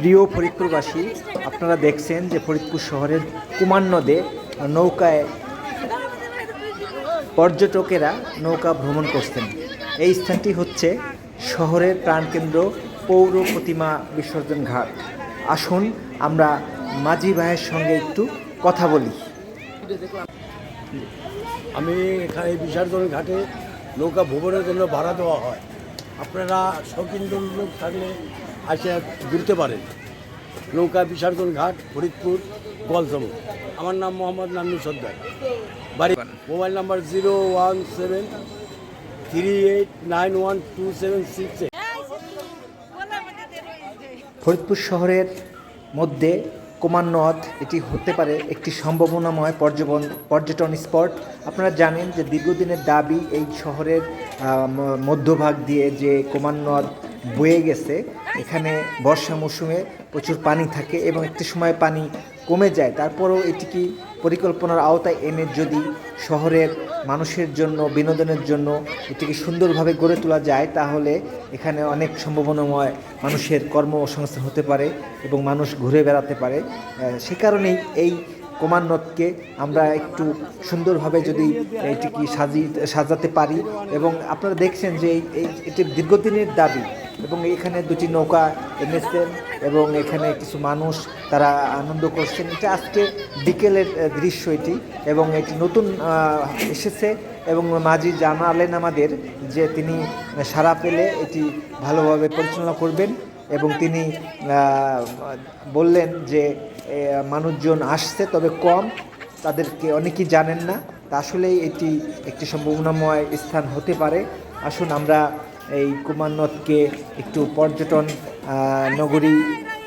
প্রিয় ফরিদপুরবাসী, আপনারা দেখছেন যে ফরিদপুর শহরের কুমার নদে নৌকায় পর্যটকেরা নৌকা ভ্রমণ করছেন। এই স্থানটি হচ্ছে শহরের প্রাণকেন্দ্র পৌর প্রতিমা বিসর্জন ঘাট। আসুন, আমরা মাঝি ভাইয়ের সঙ্গে একটু কথা বলি। আমি এখানে বিসর্জন ঘাটে নৌকা ভ্রমণের জন্য ভাড়া দেওয়া হয়। আপনারা শৌখিন লোক থাকলে আসে ঘুরতে পারেন নৌকা বিসর্জন ঘাট, ফরিদপুর গলসম আমার নাম মোহাম্মদ নান্নু সর্দার। বাড়ি mobile number zero one seven three eight nine one two seven six Faridpur শহরের মধ্যে কুমার নদ এটি হতে পারে একটি সম্ভাবনাময় পর্যবন পর্যটন স্পট। আপনারা জানেন যে দীর্ঘদিনের দাবি এই শহরের মধ্যভাগ দিয়ে যে কুমার নদ বয়ে গেছে। এখানে বর্ষা মৌসুমে প্রচুর পানি থাকে এবং একটি সময় পানি কমে যায়। তারপরেও এটিকে পরিকল্পনার আওতায় এনে যদি শহরের মানুষের জন্য, বিনোদনের জন্য এটিকে সুন্দরভাবে গড়ে তোলা যায়, তাহলে এখানে অনেক সম্ভাবনাময় মানুষের কর্মসংস্থান হতে পারে এবং মানুষ ঘুরে বেড়াতে পারে। সে কারণেই এই কুমার আমরা একটু সুন্দরভাবে যদি এটিকে সাজি সাজাতে পারি। এবং আপনারা দেখছেন যে এই- এটি দীর্ঘদিনের দাবি। এবং এখানে দুটি নৌকা এনেছেন এবং এখানে কিছু মানুষ তারা আনন্দ করছেন। এটা আজকে বিকেলের দৃশ্য এটি এবং এটি নতুন এসেছে এবং মাঝি জানালেন আমাদের যে তিনি সারা পেলে এটি ভালোভাবে পরিচালনা করবেন এবং তিনি বললেন যে মানুষজন আসছে তবে কম, তাদেরকে অনেকেই জানেন না। তা আসলেই এটি একটি সম্ভাবনাময় স্থান হতে পারে। আসুন আমরা এই কুমারনদকে একটু পর্যটন নগরী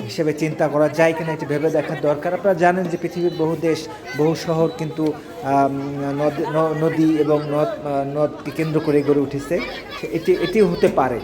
হিসেবে চিন্তা করা যায় কিনা এটি ভেবে দেখার দরকার। আপনারা জানেন যে পৃথিবীর বহু দেশ, বহু শহর কিন্তু নদী এবং নদ নদকে কেন্দ্র করে গড়ে উঠেছে। এটি, এটিও হতে পারে।